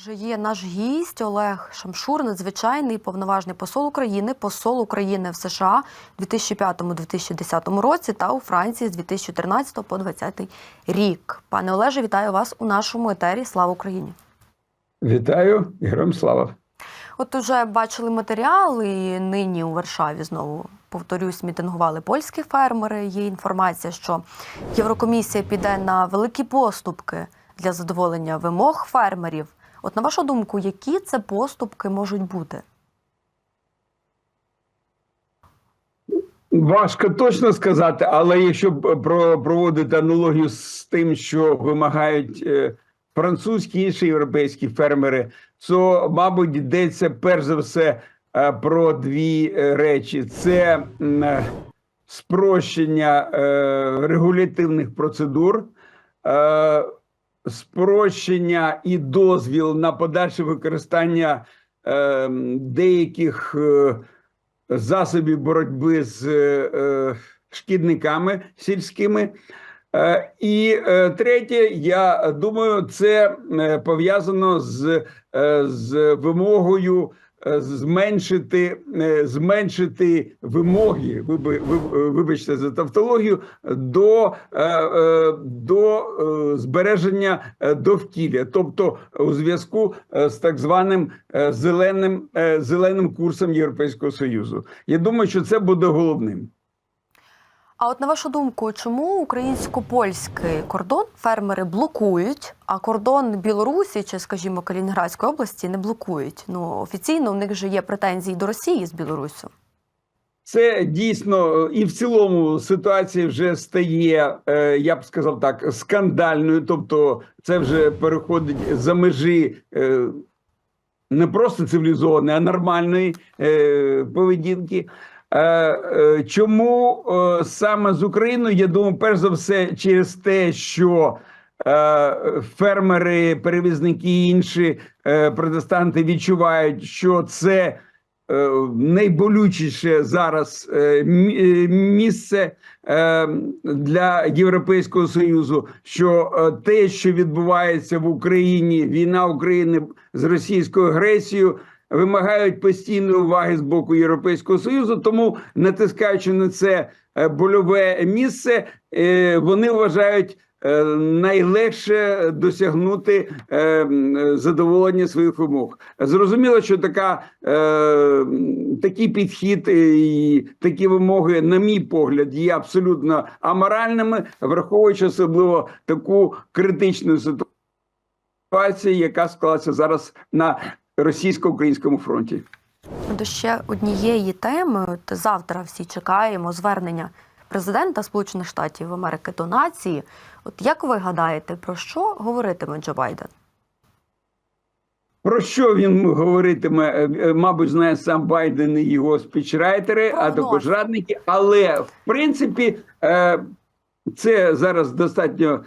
Вже є наш гість Олег Шамшур, надзвичайний повноважний посол України, посол України в США у 2005-2010 році та у Франції з 2013 по 2020 рік. Пане Олеже, вітаю вас у нашому етері. Слава Україні! Вітаю, героям слава. От уже бачили матеріал, і нині у Варшаві знову повторюсь, мітингували польські фермери. Є інформація, що Єврокомісія піде на великі поступки для задоволення вимог фермерів. От на вашу думку, які це поступки можуть бути? Важко точно сказати, але якщо проводити аналогію з тим, що вимагають е, французькі і інші європейські фермери, то, мабуть, йдеться перш за все е, про дві е, речі: це е, спрощення е, регулятивних процедур. Е, спрощення і дозвіл на подальше використання е, деяких е, засобів боротьби з е, шкідниками сільськими. Е, і е, третє, я думаю, це е, пов'язано з, е, з вимогою е, зменшити, е, зменшити вимоги, вибачте за тавтологію, до, е, е, до е, збереження е, довкілля, тобто у зв'язку е, з так званим е, зеленим, е, зеленим курсом Європейського Союзу. Я думаю, що це буде головним. А от на вашу думку, чому українсько-польський кордон фермери блокують, а кордон Білорусі чи, скажімо, Калінінградської області не блокують? Ну офіційно у них же є претензії до Росії з Білоруссю. Це дійсно і в цілому ситуація вже стає, е, я б сказав так, скандальною. Тобто, це вже переходить за межі е, не просто цивілізованої, а нормальної е, поведінки. Е, е, Чому е, саме з Україною? Я думаю, перш за все, через те, що фермери, перевізники і інші протестанти відчувають, що це найболючіше зараз місце для Європейського союзу, що те, що відбувається в Україні, війна України з російською агресією. Вимагають постійної уваги з боку Європейського союзу, тому натискаючи на це е, больове місце, е, вони вважають е, найлегше досягнути задоволення своїх вимог. Зрозуміло, що така, такий підхід і такі вимоги, на мій погляд, є абсолютно аморальними, враховуючи особливо таку критичну ситуацію, яка склалася зараз на російсько-українському фронті. До ще однієї теми. Завтра всі чекаємо звернення президента Сполучених Штатів Америки до нації. От як ви гадаєте, про що говоритиме Джо Байден? Про що він говоритиме, е, е, мабуть, знає сам Байден і його спічрайтери, а також радники. Але в принципі, е, це зараз достатньо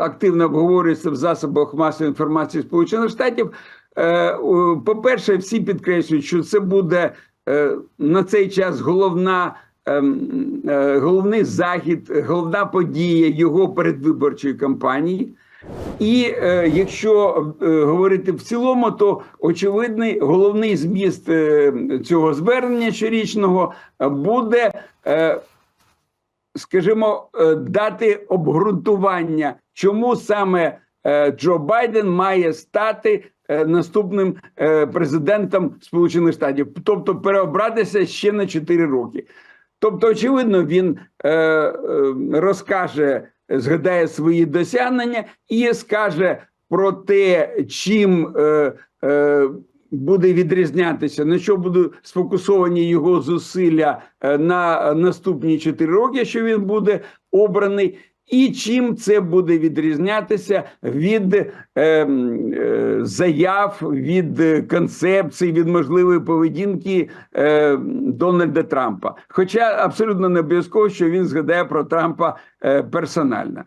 активно обговорюється в засобах масової інформації Сполучених Штатів. Е, По-перше, всі підкреслюють, що це буде е, на цей час головна. ем, е, Головний захід, головна подія його передвиборчої кампанії. І е, якщо е, говорити в цілому, то очевидний головний зміст е, цього звернення щорічного буде, е, скажімо, е, дати обґрунтування, чому саме е, Джо Байден має стати наступним е, президентом Сполучених Штатів, тобто переобратися ще на 4 роки. Тобто, очевидно, він е, е, розкаже, згадає свої досягнення і скаже про те, чим е, е, буде відрізнятися, на що будуть сфокусовані його зусилля е, на наступні 4 роки, що він буде обраний. І чим це буде відрізнятися від е, е, заяв, від концепцій, від можливої поведінки е, Дональда Трампа? Хоча абсолютно не обов'язково, що він згадає про Трампа е, персонально.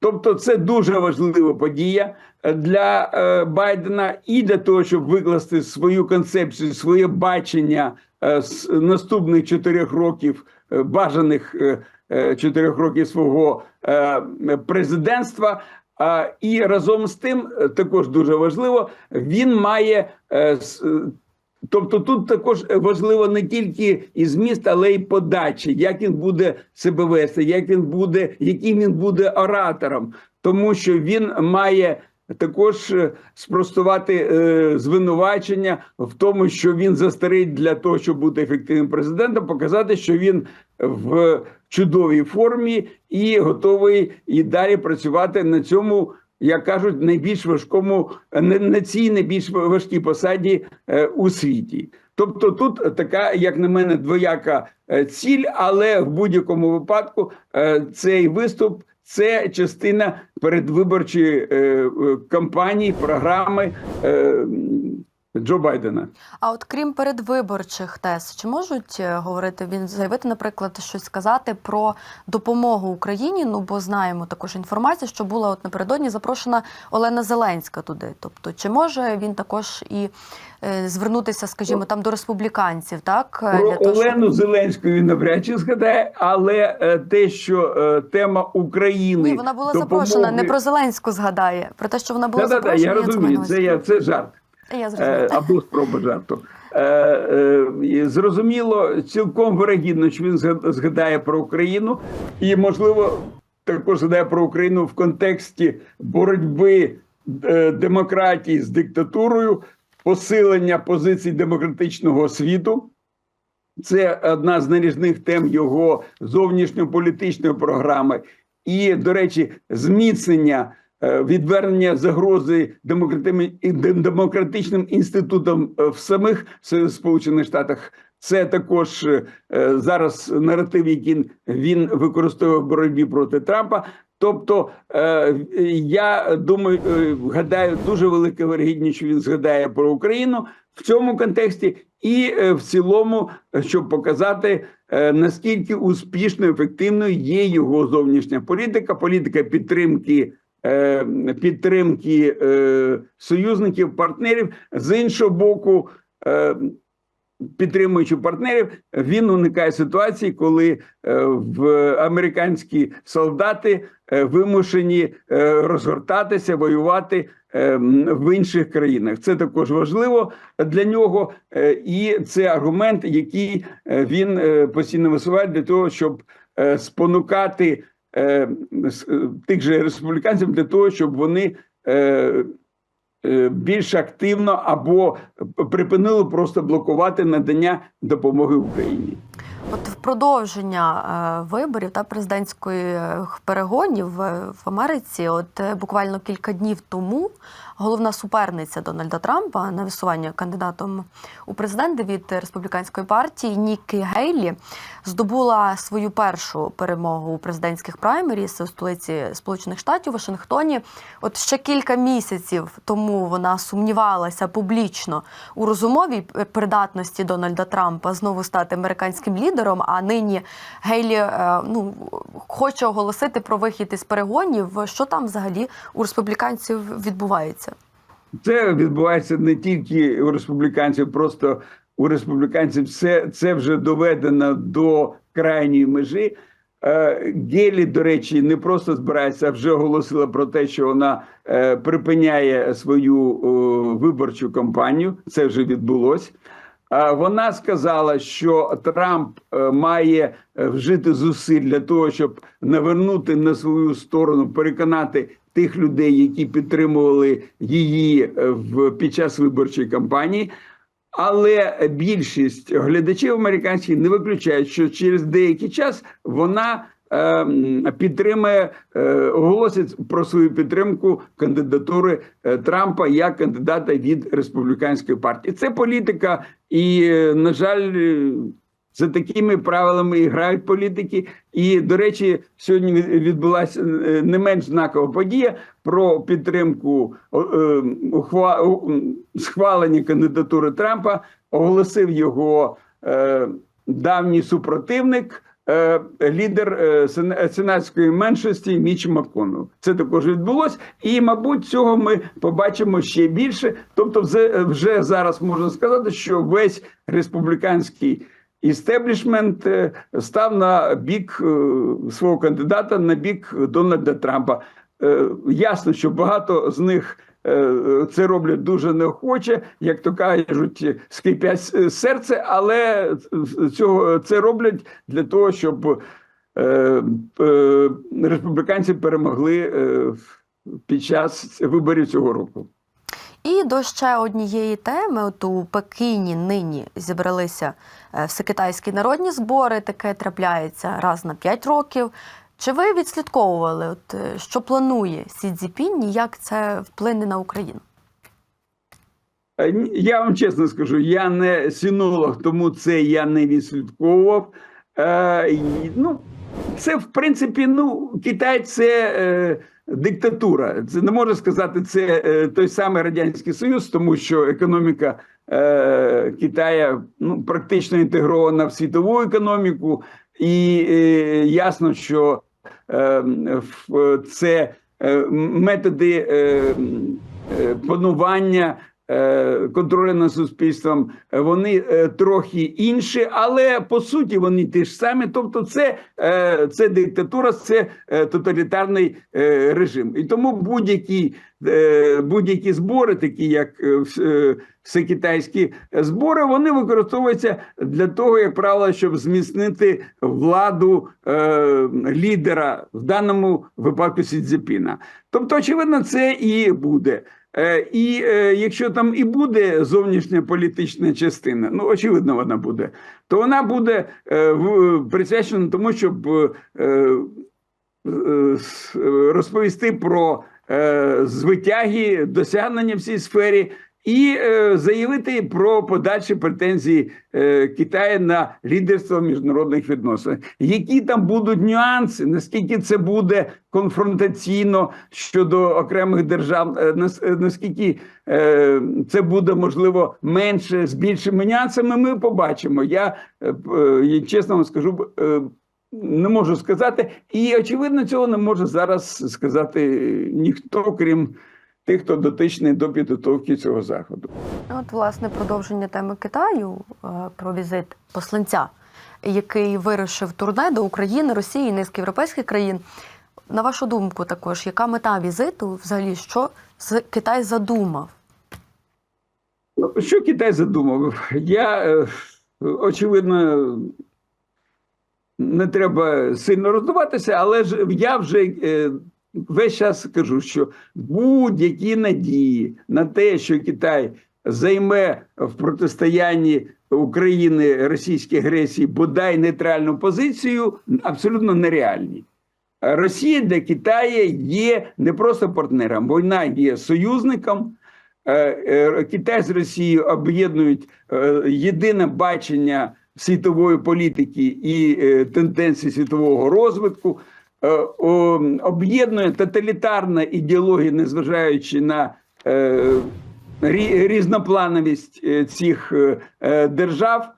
Тобто, це дуже важлива подія е, для е, Байдена і для того, щоб викласти свою концепцію, своє бачення е, з наступних чотирьох років е, бажаних е, чотирьох років свого е, президентства. І разом з тим, е, також дуже важливо, він має. е, е, Тобто тут також важливо не тільки і зміст, але й подача, як він буде себе вести, як він буде, яким він буде оратором, тому що він має також е, спростувати е, звинувачення в тому, що він застарий для того, щоб бути ефективним президентом, показати, що він в чудовій формі і готовий і далі працювати на цьому. Як кажуть, найбільш важкому на, на цій найбільш важкій посаді е, у світі. Тобто, тут така, як на мене, двояка е, ціль, але в будь-якому випадку е, цей виступ це частина передвиборчої кампанії, програми Джо Байдена. А от крім передвиборчих тез, чи можуть е, говорити він заявити, наприклад, щось сказати про допомогу Україні? Ну бо знаємо також інформацію, що була от напередодні запрошена Олена Зеленська туди. Тобто, чи може він також і е, звернутися, скажімо, там до республіканців, так е, Про для того, щоб- Олену Зеленську він навряд чи згадає, але е, те, що е, тема України Ні, вона була допомоги... запрошена. Не про Зеленську згадає, про те, що вона була Да, да, да, запрошена. я розумію, це я це жарт. Я Е, або спроба жарту. Е, е, Зрозуміло, цілком вирогідно, що він згадає про Україну, і можливо також згадає про Україну в контексті боротьби демократії з диктатурою, посилення позицій демократичного світу. Це одна з наріжних тем його зовнішньополітичної програми. І, до речі, зміцнення відвернення загрози демократичним, інститутом е, в самих Сполучених Штатах. Це також е, зараз наратив, який він використовує в боротьбі проти Трампа. Тобто, е, я думаю, е, гадаю, дуже велика вирогідність, що він згадає про Україну в цьому контексті, і е, в цілому, е, щоб показати е, наскільки успішною, ефективною є його зовнішня політика, політика підтримки. Е, Підтримки е, союзників, партнерів з іншого боку, е, підтримуючи партнерів, він уникає ситуації, коли в американські солдати вимушені розгортатися, воювати в інших країнах. Це також важливо для нього, і це аргумент, який він постійно висуває для того, щоб спонукати тих же республіканців для того, щоб вони. е, е, більш активно або припинили просто блокувати надання допомоги Україні. От в продовження е, виборів та президентської е, перегонів е, в Америці, от е, буквально кілька днів тому головна суперниця Дональда Трампа на висування кандидатом у президенти від республіканської партії Нікі Гейлі здобула свою першу перемогу у президентських праймеріс у столиці Сполучених Штатів Вашингтоні. От ще кілька місяців тому вона сумнівалася публічно у розумовій придатності Дональда Трампа знову стати американським лідером. А нині Гейлі е, ну хоче оголосити про вихід із перегонів. Що там взагалі у республіканців відбувається? Це відбувається не тільки у республіканців, просто у республіканців це, це вже доведено до крайньої межі. Е, Гелі, до речі, не просто збирається, а вже оголосила про те, що вона е, припиняє свою е, виборчу кампанію. Це вже відбулось. Вона сказала, що Трамп е, має е, вжити зусиль для того, щоб навернути на свою сторону, переконати тих людей, які підтримували її е, в під час виборчої кампанії. Але більшість глядачів американських не виключають, що через деякий час вона підтримає, е, оголосить про свою підтримку кандидатури е, Трампа як кандидата від республіканської партії. Це політика, і е, на жаль, за такими правилами і грають політики. І, до речі, сьогодні відбулася не менш знакова подія про підтримку схвалення кандидатури Трампа. Оголосив його давній супротивник. Е, Лідер е, сенатської меншості Міч Макконнелл. Це також відбулось, і мабуть, цього ми побачимо ще більше. Тобто, вже, зараз можна сказати, що весь республіканський істеблішмент е, став на бік е, свого кандидата на бік Дональда Трампа. е, ясно, що багато з них е, це роблять дуже неохоче, як то кажуть, скрипять е, серце, але цього це роблять для того, щоб е, е, республіканці перемогли е, під час виборів цього року. І до ще однієї теми, от у Пекіні нині зібралися е, всекитайські народні збори. Таке трапляється раз на 5 років. Чи ви відслідковували, от, е, що планує Сі Цзіпінь як це вплине на Україну? Е, Я вам чесно скажу, я не синолог, тому це я не відслідковував. Е, ну, це, в принципі, ну, Китай це е, диктатура. Це не можна сказати, це е, той самий Радянський Союз, тому що економіка е, Китая ну, практично інтегрована в світову економіку, і е, ясно, що це е, методи е, е, панування. Е, Контролю над суспільством е, вони е, трохи інші, але по суті вони ті ж самі. Тобто, це, це диктатура, це тоталітарний режим. І тому будь-які будь-які збори, такі як вс- всекитайські збори, вони використовуються для того, як правило, щоб зміцнити владу лідера в даному випадку Сі Цзіпіна. Тобто, очевидно, це і буде. Е, І е, якщо там і буде зовнішня політична частина, ну очевидно, вона буде, то вона буде е, присвячена тому, щоб розповісти про звитяги, досягнення в цій сфері. І е, заявити про подальші претензії е, Китаю на лідерство міжнародних відносинах. Які там будуть нюанси, наскільки це буде конфронтаційно щодо окремих держав, е, нас- наскільки це буде можливо менше з більшими нюансами, ми побачимо. Я чесно вам скажу. не можу сказати, і очевидно, цього не може зараз сказати ніхто, крім тих, хто дотичний до підготовки цього заходу. От, власне, продовження теми Китаю е, про візит посланця, який вирушив турне до України, Росії, низки європейських країн. На вашу думку, також, яка мета візиту, взагалі, що Китай задумав? Ну, Що Китай задумав? Я е, очевидно не треба сильно роздуватися, але ж я вже е, весь час кажу, що будь-які надії на те, що Китай займе в протистоянні України російській агресії бодай нейтральну позицію, абсолютно нереальні. Росія для Китаю є не просто партнером, вона є союзником. Е, е, Китай з Росією об'єднують е, єдине бачення світової політики і тенденції світового розвитку, об'єднує тоталітарна ідеологія, незважаючи на е, різноплановість е, цих е, е, держав,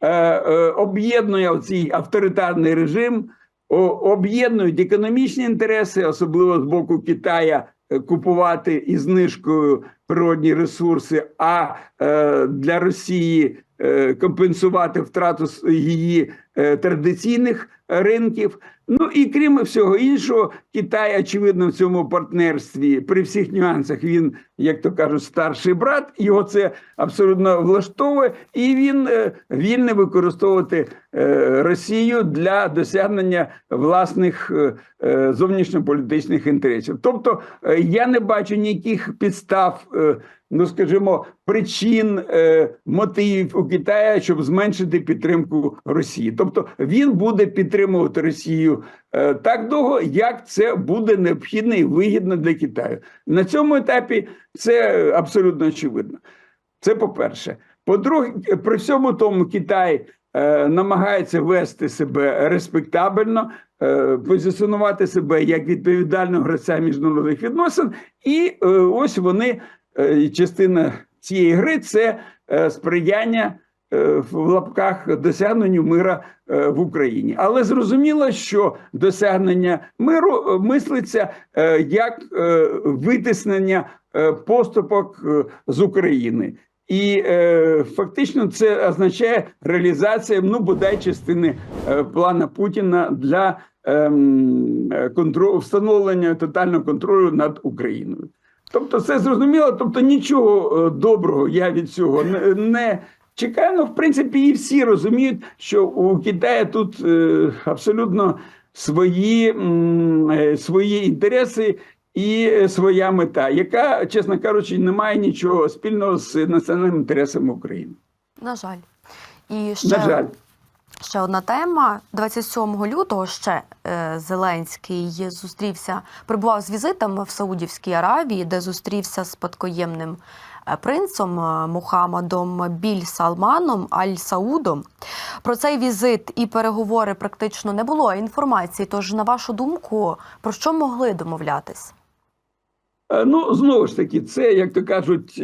е, е, об'єднує цей авторитарний режим, об'єднують економічні інтереси, особливо з боку Китая, е, купувати із знижкою природні ресурси, а е, для Росії е, компенсувати втрату її е, традиційних ринків. Ну і крім всього іншого, Китай, очевидно, в цьому партнерстві при всіх нюансах він, як то кажуть, старший брат. Його це абсолютно влаштовує, і він е, вільний використовувати е, Росію для досягнення власних е, е, зовнішньополітичних інтересів. Тобто, е, я не бачу ніяких підстав. е, Ну, скажімо, причин е, мотивів у Китаю, щоб зменшити підтримку Росії. Тобто він буде підтримувати Росію е, так довго, як це буде необхідно і вигідно для Китаю. На цьому етапі це абсолютно очевидно. Це по-перше. По-друге, при всьому тому Китай е, намагається вести себе респектабельно, е, позиціонувати себе як відповідального гравця міжнародних відносин, і ось вони частина цієї гри це сприяння в лапках досягненню мира е, в Україні. Але зрозуміло, що досягнення миру е, мислиться е, як е, витиснення е, поступок е, з України. І е, фактично це означає реалізація ну бодай частини е, плана Путіна для ем, е, контролю, встановлення тотального контролю над Україною. Тобто, це зрозуміло, тобто нічого е, доброго я від цього не, не чекаю. Ну, в принципі, і всі розуміють, що у Китаї тут е, абсолютно свої, е, свої інтереси і е, своя мета, яка, чесно кажучи, не має нічого спільного з національними інтересами України. На жаль. І ще, На жаль. ще одна тема. 27 лютого ще е, Зеленський зустрівся, прибував з візитом в Саудівській Аравії, де зустрівся з спадкоємним е, принцем е, Мухаммадом Біль Салманом Аль Саудом. Про цей візит і переговори практично не було інформації. Тож, на вашу думку, про що могли домовлятись? Е, Ну, знову ж таки, це, як то кажуть,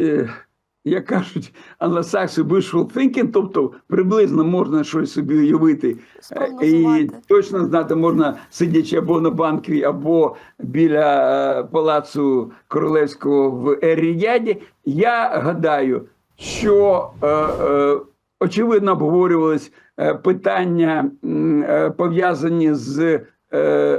як кажуть англосакси, wishful thinking, тобто приблизно можна щось собі уявити. Е, І точно знати можна, сидячи або на банковій, або біля е, палацу королевського в Ер-Ріяді. Я гадаю, що е, е, очевидно обговорювались е, питання е, пов'язані з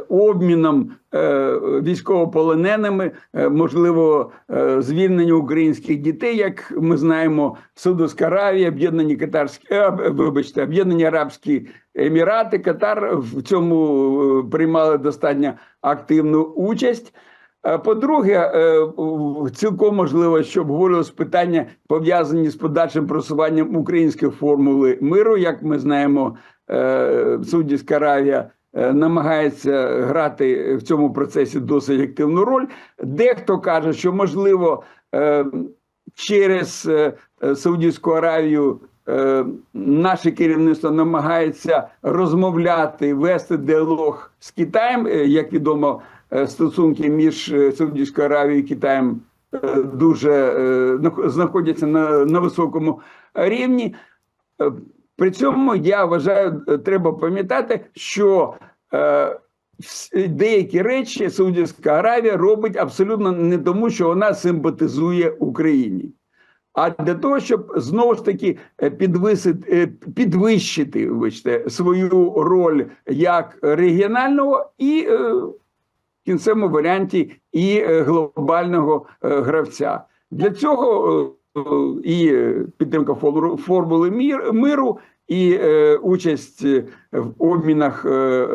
обміном е, військовополоненими, е, можливо, е, звільнення українських дітей, як ми знаємо, Саудовська Аравія, об'єднані катарські, е, вибачте, об'єднані Арабські Емірати, Катар в цьому е, приймали достатньо активну участь. Е, По-друге, е, цілком можливо, що обговорювалось питання пов'язані з подальшим просуванням української формули миру. Як ми знаємо, е, Саудівська Аравія е, намагається грати в цьому процесі досить активну роль. Дехто каже, що можливо е, через е, е, Саудівську Аравію. е, Наше керівництво намагається розмовляти, вести діалог з Китаєм. Е, Як відомо, е, стосунки між е, Саудівською Аравією і Китаєм е, дуже е, знаходяться на, на високому рівні. При цьому я вважаю, е, треба пам'ятати, що е, деякі речі Саудівська Аравія робить абсолютно не тому, що вона симпатизує Україні. А для того, щоб знову ж таки е, підвисити, е, підвищити вибачте, свою роль як регіонального і е, в кінцевому варіанті і глобального гравця. Для цього і е, підтримка формули миру, і е, участь е, в обмінах,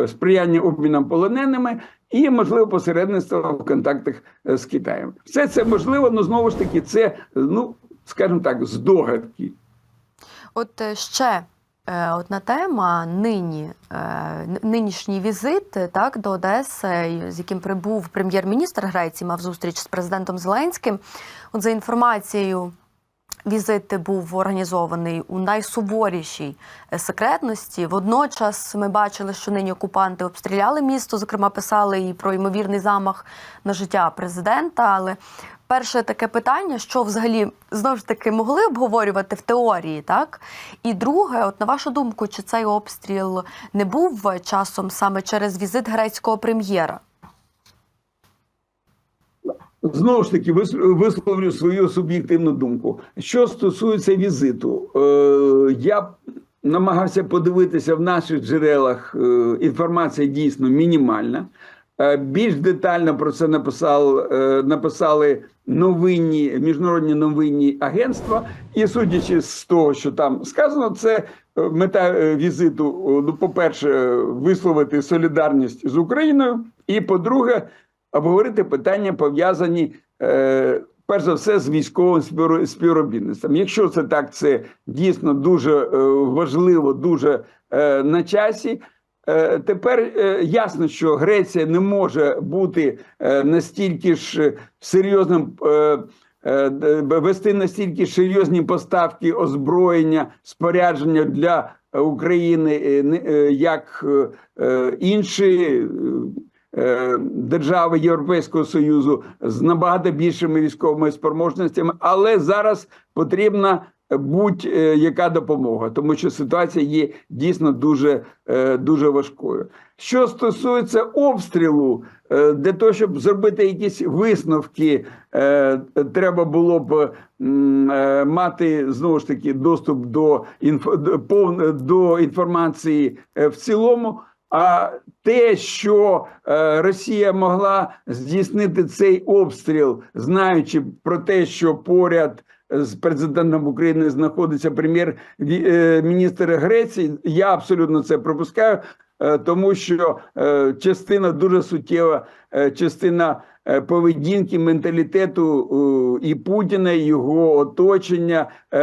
сприяння обмінам полоненими, і можливо посередництво в контактах з Китаєм. Все це можливо, але знову ж таки, це ну скажімо так, здогадки. От ще одна тема нині нинішній візит так до Одеси, з яким прибув прем'єр-міністр Греції, мав зустріч з президентом Зеленським. От за інформацією. Візит був організований у найсуворішій е, секретності. Водночас ми бачили, що нині окупанти обстріляли місто. Зокрема, писали і про ймовірний замах на життя президента. Але перше таке питання, що взагалі знову ж таки могли обговорювати в теорії, так? І друге, от на вашу думку, чи цей обстріл не був часом саме через візит грецького прем'єра? Знову ж таки, вис- висловлю свою суб'єктивну думку. Що стосується візиту, е, я намагався подивитися в наших джерелах. Е, інформація дійсно мінімальна. Е, більш детально про це написав, написали новинні міжнародні новинні агентства. І судячи з того, що там сказано, це мета візиту. Ну, по-перше, висловити солідарність з Україною, і по-друге, обговорити питання пов'язані. Е, Перш за все з військовим співро- співробітництвом. Якщо це так, це дійсно дуже е, важливо, дуже е, на часі. Тепер ясно, що Греція не може бути настільки ж серйозним. Вести настільки серйозні поставки озброєння, спорядження для України, як інші держави Європейського Союзу з набагато більшими військовими спроможностями, але зараз потрібна будь-яка допомога, тому що ситуація є дійсно дуже, е, дуже важкою. Що стосується обстрілу, е, для того, щоб зробити якісь висновки, е, треба було б е, мати знову ж таки доступ до інфо до, інформації е, в цілому. А те, що е, Росія могла здійснити цей обстріл, знаючи про те, що поряд з президентом України знаходиться прем'єр-міністр Греції, я абсолютно це пропускаю, е, тому що е, частина дуже суттєва, е, частина е, поведінки, менталітету е, і Путіна, його оточення е,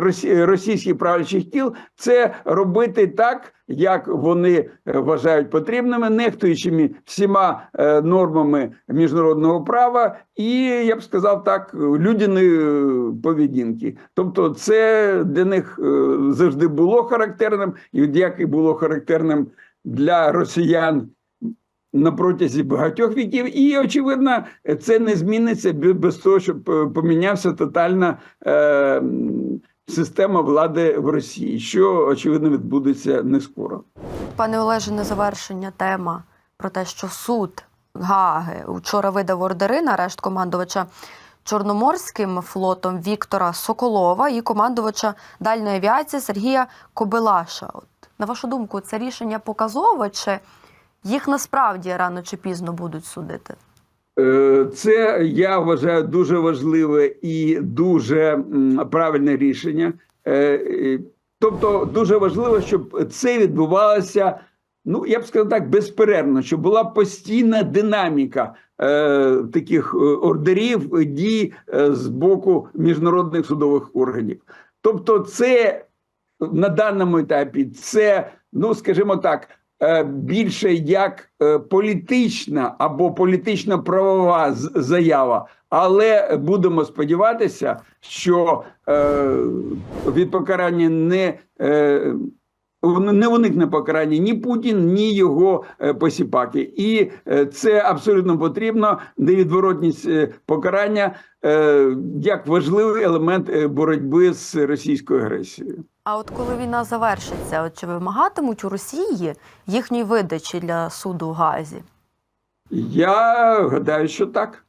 росі- російських правлячих тіл це робити так, як вони е, вважають потрібними, нехтуючими всіма е, нормами міжнародного права, і я б сказав так, людяної е, поведінки. Тобто, це для них е, завжди було характерним, і як і було характерним для росіян на протязі багатьох віків, і очевидно, це не зміниться без того, щоб е, помінявся тотальна е, система влади в Росії, що очевидно відбудеться не скоро. Пане Олеже, на завершення тема про те, що суд Гааги вчора видав ордери на арешт командувача Чорноморським флотом Віктора Соколова і командувача дальної авіації Сергія Кобилаша. От, на вашу думку, це рішення показове, чи їх насправді рано чи пізно будуть судити? Е, Це я вважаю дуже важливе і дуже правильне рішення. Е, Тобто, дуже важливо, щоб це відбувалося. Ну, я б сказав так, безперервно, щоб була постійна динаміка е, таких ордерів дій з боку міжнародних судових органів. Тобто, це на даному етапі це, ну скажімо так, більше як е, політична або політична правова заява. Але будемо сподіватися, що е, від покарання не, е, не уникне покарання ні Путін, ні його е, посіпаки. І е, це абсолютно потрібно. Невідворотність е, покарання як важливий елемент боротьби з російською агресією. А от коли війна завершиться, от чи вимагатимуть у Росії їхньої видачі для суду в Гаазі? Я гадаю, що так.